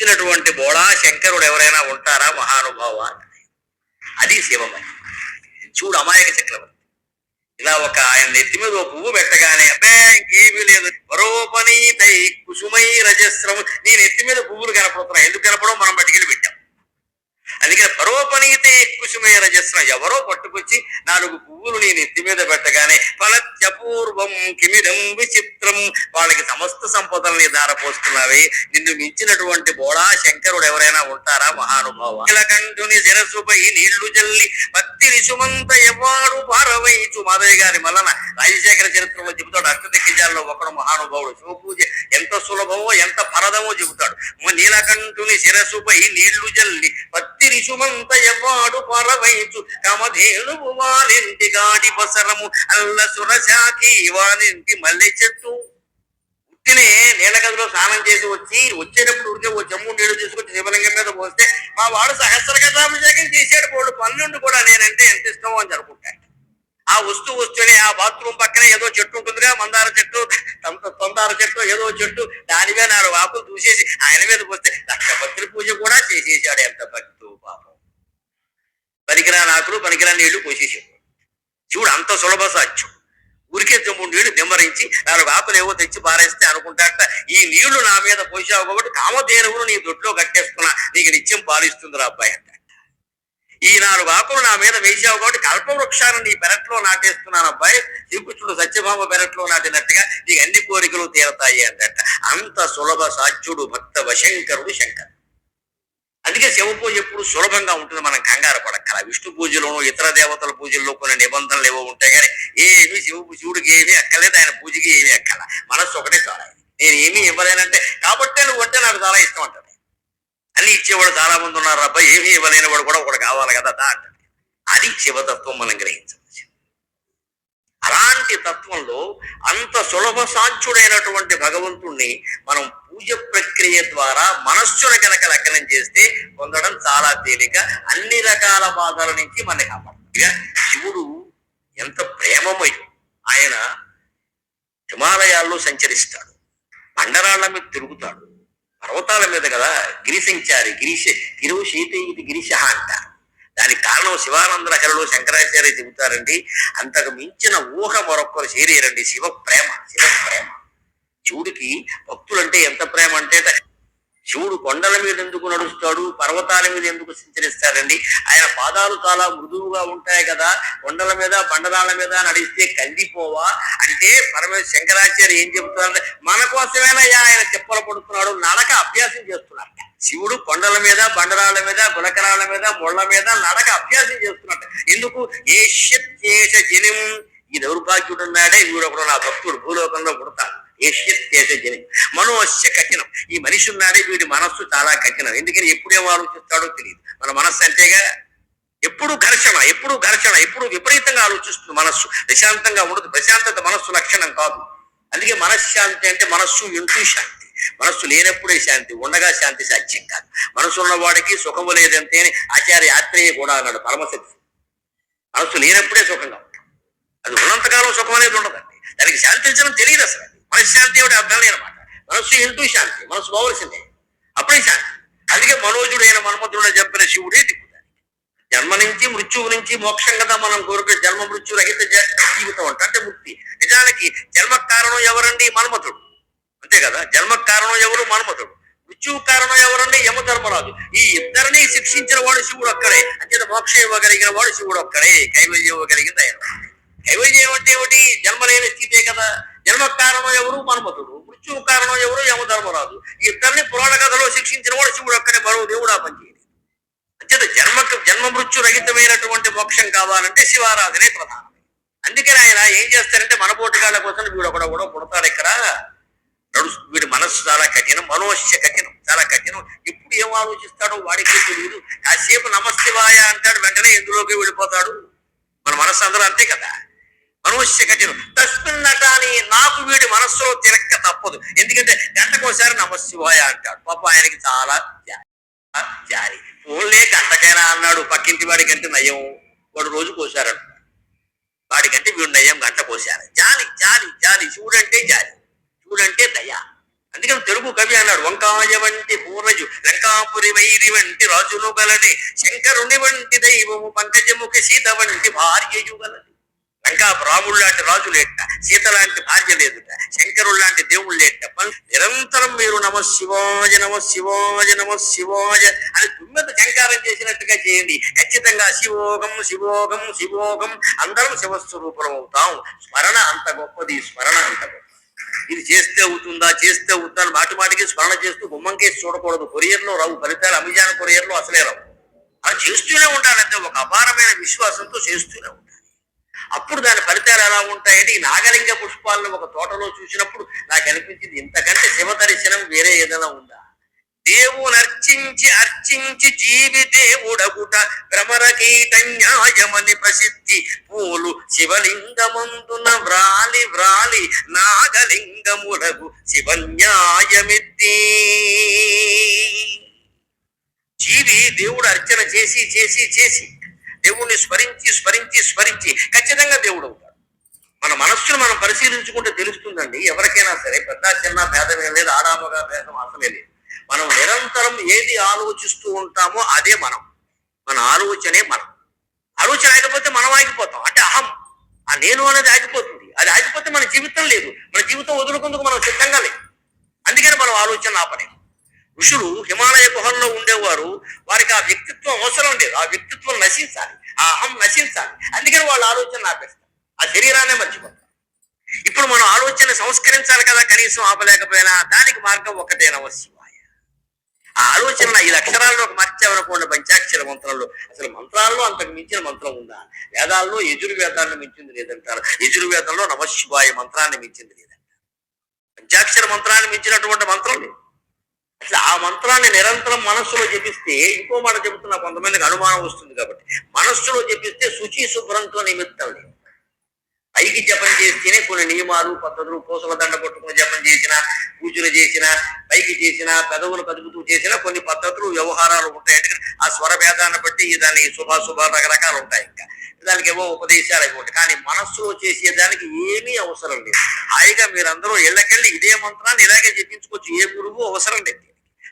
ఇచ్చినటువంటి బోళా శంకరుడు ఎవరైనా ఉంటారా? మహానుభావ? అది శివమై చూడు అమాయక చక్రవర్తి. ఇలా ఒక ఆయన నెత్తి మీద ఒక పువ్వు పెట్టగానే అబ్బే ఇంకేమీ లేదు. పరోపనీతై కుసుమై రజస్రము. నీ నెత్తి మీద పువ్వులు కనపడుతున్నాయి. ఎందుకు కనపడవు? మనం పట్టుకెళ్ళి పెట్టాం. అందుకని పరోపనీతే కుసుమే రజస్రం. ఎవరో పట్టుకొచ్చి నాలుగు పువ్వులు నీ నెత్తి మీద పెట్టగానే ఫలత్యపూర్వం కిమిదం విచిత్ర వాళ్ళకి సమస్త సంపదల్ని దారపోస్తున్నావే నిన్ను మించినటువంటి బోళా శంకరుడు ఎవరైనా ఉంటారా? మహానుభావ. నీలకంఠుని శిరస్సుపై నీళ్ళు జల్లి భక్తి రిసుమంత ఎవ్వాడు పారవైచు మాధవి గారి మల్లన రాజశేఖర చరిత్రలో చెబుతాడు అష్టదిగ్గజాల్లో ఒకడు మహానుభావుడు. శివపూజ ఎంత సులభమో ఎంత పరదమో చెబుతాడు. నీలకంఠుని శిరస్సుపై నీళ్ళు జల్లి భక్తి రిసుమంత ఎవ్వాడు పారవైచు కామధేనువు వానింటి గాడి బసరము అల్ల సురశాఖి వానింటి మల్లె చెట్టు ఉట్టినే నీళ్ళ గదిలో స్నానం చేసి వచ్చి వచ్చేటప్పుడు ఉరికే ఓ జమ్ము నీళ్ళు తీసుకొచ్చి శివలింగం మీద పోస్తే మా వాడు సహస్ర కథాభిషేకం చేశాడు వాడు పన్నెండు కూడా నేనంటే ఎంత ఇష్టమో అని జరుపుకుంటాడు ఆ వస్తూ వస్తూనే ఆ బాత్రూమ్ పక్కనే ఏదో చెట్టు ఉంటుందిగా మందార చెట్టు తొందార చెట్టు ఏదో చెట్టు దాని మీద నాలుగు వాకులు చూసేసి ఆయన మీద పోస్తే లక్షపత్రి పూజ కూడా చేసేసాడు ఎంత భక్తు పాపం. పనికిరాని ఆకులు పనికిరాని నీళ్ళు పోసేసాడు. చూడు అంత సులభ సాధ్యం. ఊరికే మూడు నీళ్ళు నిమ్మరించి నాలుగు ఆకులు ఏవో తెచ్చి పారేస్తే అనుకుంటాట ఈ నీళ్ళు నా మీద పోసావు కాబట్టి కామధేనువును నీ దొడ్లో కట్టేసుకున్నా నీకు నిత్యం పాలిస్తుంది అబ్బాయి అంట. ఈ నాలుగు ఆకులు నా మీద వేసావు కాబట్టి కల్పవృక్షాన్ని నీ పెరట్లో నాటేస్తున్నాను అబ్బాయి. శ్రీకృష్ణుడు సత్యభామ పెరట్లో నాటినట్టుగా నీకు అన్ని కోరికలు తీరతాయి అంటట అంత సులభ సాధ్యుడు భక్త వశంకరుడు శంకర్. అందుకే శివ పూజ ఎప్పుడు సులభంగా ఉంటుంది. మనం కంగారు పడక్కల విష్ణు పూజలోనూ ఇతర దేవతల పూజల్లో కొన్ని నిబంధనలు ఏవో ఉంటాయి కానీ ఏమి శివ శివుడికి ఏమీ అక్కర్లేదు ఆయన పూజకి ఏమీ అక్కల మనస్సు ఒకటే చాలా నేను ఏమీ ఇవ్వలేనంటే కాబట్టే నువ్వు అంటే నాకు చాలా ఇష్టం అంటాడు. అన్ని ఇచ్చేవాడు చాలా మంది ఉన్నారు అబ్బా ఏమీ ఇవ్వలేని వాడు కూడా ఒకడు కావాలి కదా దా అంటాడు. అది శివతత్వం మనం గ్రహించవచ్చు అలాంటి తత్వంలో అంత సులభ సాధ్యుడైనటువంటి భగవంతుణ్ణి మనం పూజ ప్రక్రియ ద్వారా మనస్సును కనుక లగ్నం చేస్తే పొందడం చాలా తేలిక. అన్ని రకాల బాధల నుంచి మన కాపాడు శివుడు ఎంత ప్రేమమై ఆయన హిమాలయాల్లో సంచరిస్తాడు. బండరాళ్ళ మీద తిరుగుతాడు. పర్వతాల మీద కదా గిరిశంచారి గిరిశ గిరువు శీత ఇది గిరిశ అంటారు దానికి కారణం శివానంద శంకరాచార్య చెబుతారండి అంతకు మించిన ఊహ మరొకరు చేరేరండి. శివ ప్రేమ శివ ప్రేమ. శివుడికి భక్తులంటే ఎంత ప్రేమ అంటే శివుడు కొండల మీద ఎందుకు నడుస్తాడు? పర్వతాల మీద ఎందుకు సంచరిస్తాడండి? ఆయన పాదాలు చాలా మృదువుగా ఉంటాయి కదా. కొండల మీద బండరాల మీద నడిస్తే కందిపోవా అంటే పరమ శంకరాచార్య ఏం చెబుతున్నారంటే మన కోసమేనయ్యా ఆయన చెప్పలు పడుతున్నాడు నడక అభ్యాసం చేస్తున్నాడు శివుడు కొండల మీద బండరాల మీద గులకరాల మీద ముళ్ళ మీద నడక అభ్యాసం చేస్తున్నాడు ఎందుకు? ఏష్యేష జనం. ఈ దౌర్భాగ్యుడు ఉన్నాడే వీడు ఒకడు నా భక్తుడు. భూలోకంలో పుడతాడు. ఏష్యేష జనం. మనోస్య కఠినం. ఈ మనిషి ఉన్నాడే వీడి మనస్సు చాలా కఠినం. ఎందుకని ఎప్పుడేం ఆలోచిస్తాడో తెలియదు. మన మనస్సు అంతేగా? ఎప్పుడు ఘర్షణ ఎప్పుడు ఘర్షణ ఎప్పుడు విపరీతంగా ఆలోచిస్తుంది మనస్సు. ప్రశాంతంగా ఉండదు. ప్రశాంతత మనస్సు లక్షణం కాదు. అందుకే మనశ్శాంతి అంటే మనస్సు ఇంటూ శాంతి. మనస్సు లేనప్పుడే శాంతి ఉండగా శాంతి సాధ్యం కాదు. మనసు ఉన్నవాడికి సుఖము లేదంటే అని ఆచార్య యాత్రయే కూడా అన్నాడు పరమశక్తి మనస్సు లేనప్పుడే సుఖంగా ఉంటాం అది ఉన్నంతకాలం సుఖం అనేది ఉండదండి. దానికి శాంతించడం తెలియదు అసలు. మనశ్శాంతి ఒకటి అర్థాలే అనమాట మనస్సు ఇంటూ శాంతి మనస్సు పోవలసిందే అప్పుడే శాంతి. అందుకే మనోజుడైన మన్మధుడు చెప్పిన శివుడే దిక్కుతాడు జన్మ నుంచి మృత్యువు నుంచి మోక్షం కదా మనం కోరుకు జన్మ మృత్యు రహిత జీవితం అంట. అంటే ముక్తి. నిజానికి జన్మ కారణం ఎవరండి? మన్మథుడు అంతే కదా? జన్మ కారణం ఎవరు? మన్మథుడు మృత్యువు కారణం ఎవరండి? యమధర్మరాజు. ఈ ఇద్దరిని శిక్షించిన వాడు శివుడు ఒక్కడే. అంచేత మోక్షం ఇవ్వగలిగిన వాడు శివుడు ఒక్కడే. కైవల్యం ఇవ్వగలిగింది ఆయన. కైవల్యం అంటే ఏమిటి? జన్మ లేని స్థితే కదా. జన్మ కారణం ఎవరు? మన్మథుడు మృత్యువు కారణం ఎవరు? యమధర్మరాజు. ఇద్దరిని పురాణ కథలో శిక్షించిన వాడు శివుడు అక్కడే మరో దేవుడు ఆ పని అంచేత జన్మకు జన్మ మృత్యు రహితమైనటువంటి మోక్షం కావాలంటే శివారాధనే ప్రధానం. అందుకని ఆయన ఏం చేస్తారంటే మన పోటుగాళ్ళ కోసం వీడు ఒకడ కూడా పుడతాడు ఇక్కడ. నడుస్తు వీడి మనస్సు చాలా కఠినం మనోశ్య కఠినం చాలా కఠినం. ఎప్పుడు ఏం ఆలోచిస్తాడో వాడికి తెలియదు కాసేపు నమస్తివాయ అంటాడు వెంటనే ఎందులోకి వెళ్ళిపోతాడు. మన మనస్సు అందరూ అంతే కదా. మనోశ్య కఠినం నటాని నాకు వీడి మనస్సులో తిరక్క తప్పదు. ఎందుకంటే గంటకోసారి నమస్తివాయ అంటాడు. పాప ఆయనకి చాలా జారి ఓన్లే గంటకైనా అన్నాడు. పక్కింటి వాడికంటే నయం. వాడు రోజు కోసారు వాడికంటే వీడు నయం గంట కోసారు. జాలి జాలి జాలి. చూడంటే జాలి. చూడంటే దయ. అందుకని తెలుగు కవి అన్నాడు వంకాయ వంటి పూర్ణజు లంకాపురి వైరి వంటి రాజును గలని శంకరుని వంటి దైవము పంకజముఖి సీత వంటి భార్యయు గలది ఇంకా రాముడు లాంటి రాజు లేట సీత లాంటి భార్య లేదుట శంకరుడు లాంటి దేవుడు లేట. నిరంతరం మీరు నమ శివాజ నమ శివాజ నమ శివాజ అని తుమ్మెద శంకారం చేసినట్టుగా చేయండి. ఖచ్చితంగా శివోగం శివోగం శివోగం అందరం శివస్వరూపం అవుతాం. స్మరణ అంత గొప్పది స్మరణ అంత గొప్పది. ఇది చేస్తే అవుతుందా చేస్తే అవుతుందా అని మాటి మాటికి స్మరణ చేస్తూ గుమ్మంకేసి చూడకూడదు. కొరియర్లో రావు ఫలితాలు అమెజాన్ కొరియర్లో అసలే రావు. అలా చేస్తూనే ఉండాలంటే ఒక అపారమైన విశ్వాసంతో చేస్తూనే ఉండాలి. అప్పుడు దాని ఫలితాలు ఎలా ఉంటాయంటే ఈ నాగలింగ పుష్పాలను ఒక తోటలో చూసినప్పుడు నాకు అనిపించింది ఇంతకంటే శివ దర్శనం వేరే ఏదైనా ఉందా? దేవుని అర్చించి అర్చించి జీవి దేవుడగుట భ్రమర కీటన్యాయమని ప్రసిద్ధి. పూలు శివలింగమందున వ్రాలి వ్రాలి నాగలింగములకు శివన్యాయమిద్ది. జీవి దేవుడు అర్చన చేసి చేసి చేసి దేవుణ్ణి స్మరించి స్మరించి స్మరించి ఖచ్చితంగా దేవుడు అవుతాడు. మన మనస్సును మనం పరిశీలించుకుంటే తెలుస్తుందండి ఎవరికైనా సరే పెద్ద చిన్న భేదమే లేదు ఆడామగా భేదం అసలే లేదు. మనం నిరంతరం ఏది ఆలోచిస్తూ ఉంటామో అదే మనం. మన ఆలోచనే మనం. ఆలోచన ఆగిపోతే మనం ఆగిపోతాం. అంటే అహం ఆ నేను అనేది ఆగిపోతుంది. అది ఆగిపోతే మన జీవితం లేదు. మన జీవితం వదులుకుందుకు మనం సిద్ధంగా లేదు అందుకని మనం ఆలోచన ఆపలేము ఋషులు హిమాలయ గుహల్లో ఉండేవారు. వారికి ఆ వ్యక్తిత్వం అవసరం లేదు. ఆ వ్యక్తిత్వం నశించాలి. ఆ అహం నశించాలి. అందుకని వాళ్ళ ఆలోచన ఆపేస్తారు. ఆ శరీరాన్నే మర్చిపోతారు. ఇప్పుడు మనం ఆలోచన సంస్కరించాలి కదా కనీసం ఆపలేకపోయినా దానికి మార్గం ఒకటేనా శివాయ ఆ ఆలోచన ఐదు అక్షరాల్లో ఒక మార్చామనుకోండి పంచాక్షర మంత్రంలో అసలు మంత్రాల్లో అంతకు మించిన మంత్రం ఉందా? వేదాల్లో యజుర్వేదాన్ని మించింది లేదంటారు. యజుర్వేదంలో నమశివాయ మంత్రాన్ని మించింది లేదంటారు. పంచాక్షర మంత్రాన్ని మించినటువంటి మంత్రం లేదు. అసలు ఆ మంత్రాన్ని నిరంతరం మనస్సులో జపిస్తే ఇంకో మాట చెబుతున్నా కొంతమందికి అనుమానం వస్తుంది కాబట్టి. మనస్సులో జపిస్తే శుచి శుభ్రంతో నిమిత్తం లేదు. పైకి జపం చేస్తేనే కొన్ని నియమాలు పద్ధతులు పూసల దండ పట్టుకుని జపం చేసిన పూజలు చేసిన పైకి చేసిన పెదవులు కదుపుతూ చేసిన కొన్ని పద్ధతులు వ్యవహారాలు ఉంటాయి. ఎందుకంటే ఆ స్వర భేదాన్ని బట్టి దాని శుభాశుభ రకరకాలు ఉంటాయి ఇంకా. దానికి ఏవో ఉపదేశాలు ఇవ్వండి కానీ మనస్సులో చేసేదానికి ఏమీ అవసరం లేదు. హాయిగా మీరందరూ ఇళ్ళకెళ్ళి ఇదే మంత్రాన్ని ఇలాగే జపించుకోవచ్చు. ఏ గురువు అవసరం లేదు.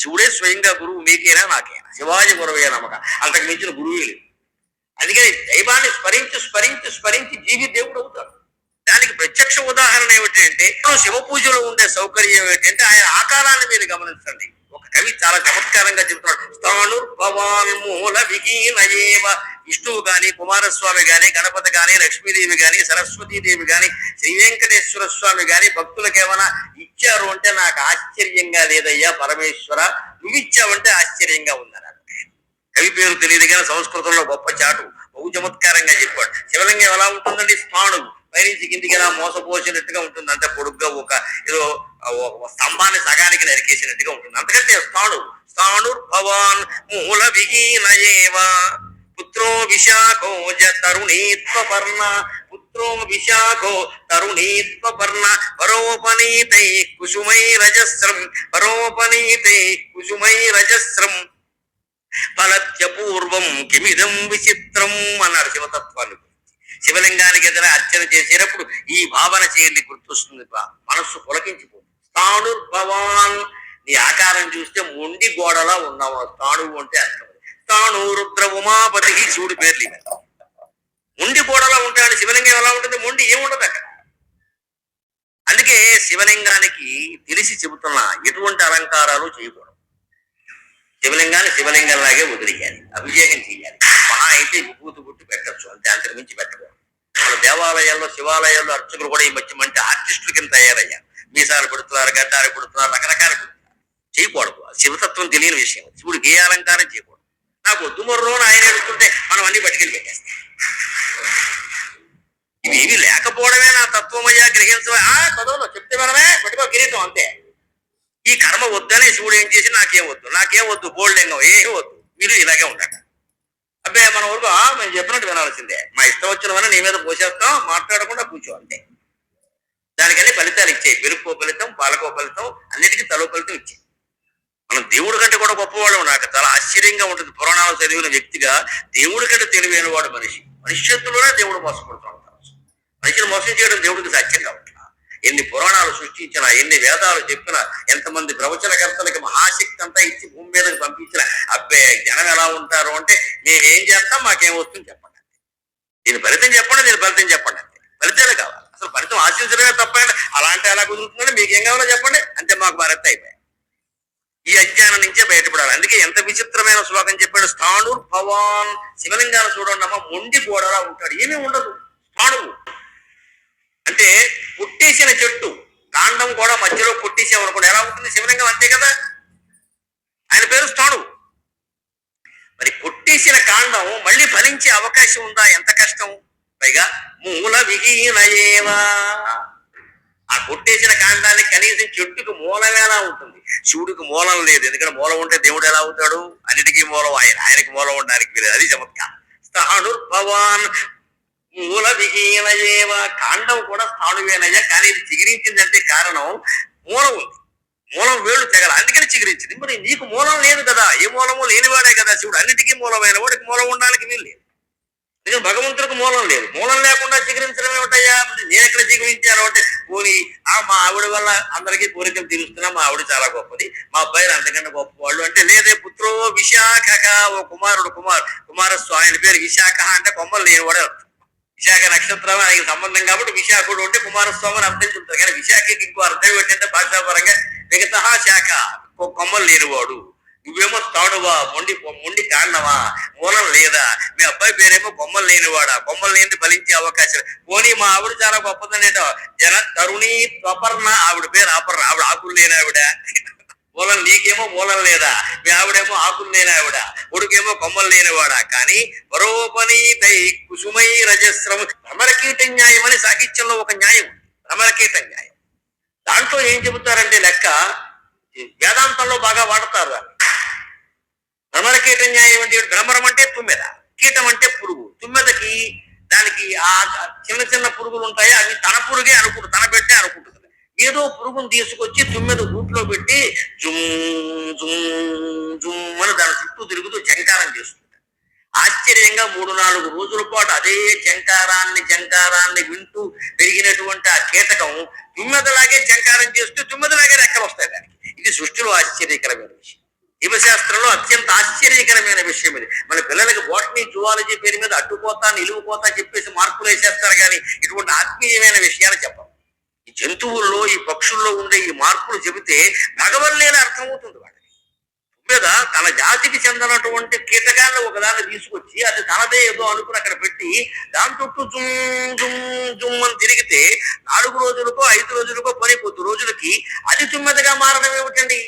శివుడే స్వయంగా గురువు మీకైనా నాకైనా? శివాజీ గురువే నమ్మక. అంతకు మించిన గురువే లేదు అందుకని దైవాన్ని స్మరించి స్మరించి స్మరించి జీవి దేవుడు అవుతాడు. దానికి ప్రత్యక్ష ఉదాహరణ ఏమిటి అంటే శివ పూజలో ఉండే సౌకర్యం ఏమిటంటే ఆయన ఆకారాన్ని మీరు గమనించండి. ఒక కవి చాలా చమత్కారంగా చెబుతున్నాడు. స్థాను భవాన్ మూల విహీనయేవ. విష్ణువు గాని కుమారస్వామి గాని గణపతి గాని లక్ష్మీదేవి గాని సరస్వతీదేవి గాని శ్రీ వెంకటేశ్వర స్వామి గాని భక్తులకు ఏమైనా ఇచ్చారు అంటే నాకు ఆశ్చర్యంగా లేదయ్యా పరమేశ్వర. నువ్వు ఇచ్చావంటే ఆశ్చర్యంగా ఉందన్నారు. కవి పేరు తెలియదు కానీ సంస్కృతంలో గొప్ప చాటు. బహు చమత్కారంగా చెప్పాడు. శివలింగం ఎలా ఉంటుందండి? స్థాణువు. పైనుంచి కిందికి ఎలా మోసపోసినట్టుగా ఉంటుంది. అంటే పొడుగ్గా ఒక ఏదో స్తంభాన్ని సగానికి నరికేసినట్టుగా ఉంటుంది. అంతకంటే స్థాణు స్థాణుర్ భవాన్ మూల విహీనయేవ పుత్రో విశాఖో జ పుత్రో విశాఖో తరుణీత్వపర్ణ పరోపనీతై కుసుమై రజస్రం పరోపనీతై కుసుమై రజస్రం ఫలత్య పూర్వం కిమిదం విచిత్రం అన్నారు శివతత్వాన్ని. శివలింగానికి ఏదైనా అర్చన చేసేటప్పుడు ఈ భావన చేయండి గుర్తొస్తుంది. మనస్సు పులకించిపోతుంది. తాను భవాన్ నీ ఆకారం చూస్తే మొండి గోడలా ఉన్నావు. స్థాణువు అంటే అర్థం స్థాణు రుద్ర ఉమాపతి శివుడి పేర్లు ఇవి మొండి గోడలా ఉంటాడు. శివలింగం ఎలా ఉంటుంది? మొండి ఏముండదు అక్కడ. అందుకే శివలింగానికి తెలిసి చెబుతున్నా ఎటువంటి అలంకారాలు చేయకూడదు. శివలింగాన్ని శివలింగంలాగే వదిలేయాలి. అభిషేకం చేయాలి. అయితే విభూతి గుట్టు పెట్టచ్చు. అంతే అంతకు మించి పెట్టకూడదు దేవాలయాల్లో శివాలయాల్లో అర్చకులు కూడా ఈ మధ్య మంచి ఆర్టిస్టుల కింద తయారయ్యారు. మీసాలు పెడుతున్నారు గడ్డాలు పెడుతున్నారు రకరకాల పెడుతున్నారు చేయకూడదు. శివతత్వం తెలియని విషయం. శివుడికి ఏ అలంకారం చేయకూడదు. నాకు వద్దు మొర్రోని ఆయన ఎడుతుంటే మనం అన్ని పట్టుకెళ్ళి పెట్టేస్తాం. ఇవి ఇవి లేకపోవడమే నా తత్వమయ్యా గ్రహించవా? ఆ చదవను చెప్తే మనమే పట్టుకో కిరీటం అంతే. ఈ కర్మ వద్దనే శివుడు ఏం చేసి నాకేం వద్దు? నాకేం వద్దు? బోల్డెంగం ఏం వద్దు? మీరు ఇలాగే ఉండాలి అబ్బే మన ఊరుకు మేము చెప్పినట్టు వినాల్సిందే. మా ఇష్టం వచ్చిన వల్ల నీ మీద పోసేస్తాం మాట్లాడకుండా కూర్చో అంటే. దానికని ఫలితాలు ఇచ్చాయి. పెరుక్కో ఫలితం పాలకో ఫలితం అన్నిటికీ తలో ఫలితం ఇచ్చాయి. మనం దేవుడి కంటే కూడా గొప్పవాడు నాకు. చాలా ఆశ్చర్యంగా ఉంటుంది. పురాణాలు చదివిన వ్యక్తిగా దేవుడి కంటే తెలివైన వాడు మనిషి. మనుష్యత్తులోనే దేవుడు మోసపడుతూ ఉంటాడు. మనిషిని మోసం చేయడం దేవుడికి సాధ్యం కావట్లేదు ఎన్ని పురాణాలు సృష్టించినా ఎన్ని వేదాలు చెప్పినా ఎంతమంది ప్రవచనకర్తలకి మహాశక్తి అంతా ఇచ్చి భూమి మీదకి పంపించిన అబ్బే జనం ఎలా ఉంటారు అంటే మేమేం చేస్తాం మాకేం వస్తుంది చెప్పండి దీని ఫలితం చెప్పండి దీని ఫలితం చెప్పండి అంతే. ఫలితాలు కావాలి. అసలు ఫలితం ఆశించడమే తప్పండి అలాంటి ఎలా కుదురుతుందంటే మీకు ఏం కావాలో చెప్పండి. అంతే మాకు భారత్ అయిపోయాయి ఈ అజ్ఞానం నుంచే బయటపడాలి. అందుకే ఎంత విచిత్రమైన శ్లోకం చెప్పాడు. స్థాణుర్ భవాన్ శివలింగాన్ని చూడండి అమ్మ మొండి గోడలా ఉంటాడు. ఏమీ ఉండదు స్థాణువు అంటే పుట్టేసిన చెట్టు మధ్యలో కూడా అనుకోండి. ఎలా ఉంటుంది? శివలింగం అంతే కదా? ఆయన పేరు స్థాణువు మరి పుట్టేసిన కాండం మళ్ళీ ఫలించే అవకాశం ఉందా? ఎంత కష్టం? పైగా మూల విహీనయేవా. ఆ కొట్టేసిన కాండాన్ని కనీసం చెట్టుకు మూలమేలా ఉంటుంది. శివుడికి మూలం లేదు. ఎందుకంటే మూలం ఉంటే దేవుడు ఎలా అవుతాడు? అన్నిటికీ మూలం ఆయన. ఆయనకి మూలం ఉండడానికి లేదు అది చమత్కారం. స్థాణుర్భవాన్ మూల విహీనయేవ కాండం కూడా స్థాణువేనయ్య. కానీ ఇది చిగిరించిందంటే కారణం మూలం ఉంది. మూలం వేళ్ళు తెగల. అందుకని చిగురించింది. మరి నీకు మూలం లేదు కదా. ఏ మూలము లేనివాడే కదా శివుడు. అన్నిటికీ మూలమైన వాడికి మూలం ఉండడానికి వీలు లేదు. ఎందుకంటే భగవంతుడికి మూలం లేదు. మూలం లేకుండా చిగురించడం ఏమిటయ్యా? నేను ఎక్కడ చిగురించాను అంటే పోని ఆ మా ఆవిడ వల్ల అందరికీ కోరికలు తీరుస్తున్నా మా ఆవిడ చాలా గొప్పది. మా అబ్బాయిలు అంతకంటే గొప్ప వాళ్ళు అంటే లేదే పుత్రో విశాఖ ఓ కుమారుడు కుమార్ కుమారస్వామి ఆయన పేరు. విశాఖ అంటే కొమ్మలు లేనివాడే అర్థం. విశాఖ నక్షత్రం ఆయనకి సంబంధం కాబట్టి విశాఖుడు అంటే కుమారస్వామి అని అర్థం చెప్తారు. కానీ విశాఖకి ఇంకో అర్థం ఏంటంటే భాషాపరంగా మిగతా శాఖ కొమ్మలు లేనివాడు. నువ్వేమో తాడువా మొండి మొండి కాండవా మూలం లేదా? మీ అబ్బాయి పేరేమో కొమ్మలు లేనివాడా? కొమ్మలు లేని ఫలించే అవకాశం పోనీ మా ఆవిడ చాలా గొప్పదనేట. జన తరుణి త్వపర్ణ ఆవిడ పేరు ఆపర్ణ. ఆవిడ ఆకులు లేని ఆవిడ. మూలం నీకేమో మూలం లేదా? మీ ఆవిడేమో ఆకులు లేని ఆవిడ కొడుకేమో కొమ్మలు లేనివాడా కానీ పరోపనీతై కుసుమై రజస్రం భ్రమరకీట న్యాయం అని సాహిత్యంలో ఒక న్యాయం ఉంది. భ్రమరకీట న్యాయం. దాంట్లో ఏం చెబుతారంటే లెక్క వేదాంతంలో బాగా వాడతారు. దాన్ని భ్రమర న్యాయం అంటే భ్రమరం అంటే తుమ్మెద కీటం అంటే పురుగు. తుమ్మెదకి దానికి ఆ చిన్న చిన్న పురుగులు ఉంటాయి? అవి తన పురుగే అనుకుంటు తన పెట్టే అనుకుంటుంది ఏదో పురుగును తీసుకొచ్చి తుమ్మెద గూట్లో పెట్టి జుమ్ జుమ్ జుమ్ అని దాని చుట్టూ తిరుగుతూ జంకారం చేస్తుంది ఆశ్చర్యంగా మూడు నాలుగు రోజుల పాటు అదే జంకారాన్ని జంకారాన్ని వింటూ పెరిగినటువంటి ఆ కీటకం తుమ్మెదలాగే జంకారం చేస్తూ తుమ్మెదలాగే రెక్కలు వస్తాయి దానికి. ఇది సృష్టిలో ఆశ్చర్యకరమైన విషయం. జీవశాస్త్రంలో అత్యంత ఆశ్చర్యకరమైన విషయం ఇది. మన పిల్లలకి బోటనీ జువాలజీ పేరు మీద అడ్డుపోతా నిలువుకోతా చెప్పేసి మార్పులు వేసేస్తారు కానీ ఇటువంటి ఆత్మీయమైన విషయాలు చెప్పరు. జంతువుల్లో ఈ పక్షుల్లో ఉండే ఈ మార్పులు చెబితే భగవల్లేని అర్థమవుతుంది వాడికి మీద తన జాతికి చెందినటువంటి కీటకాలను ఒకదాన్ని తీసుకొచ్చి అది తనదే ఏదో అనుకుని అక్కడ పెట్టి దాని చుట్టూ జుమ్ జుమ్ జుమ్ అని తిరిగితే నాలుగు రోజులకో ఐదు రోజులకో పని కొద్ది రోజులకి అది తుమ్మెదగా మారడం ఏమిటండి?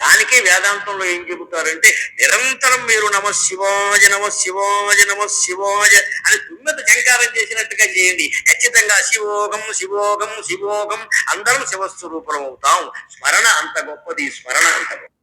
దానికే వేదాంతంలో ఏం చెబుతారంటే నిరంతరం మీరు నమ శివాజ నమ శివాజ నమ శివాజ అని తుమ్మెత జంకారం చేసినట్టుగా చేయండి. ఖచ్చితంగా శివోగం శివోగం శివోగం అందరం శివస్వరూపం అవుతాం. స్మరణ అంత గొప్పది స్మరణ అంత గొప్పది.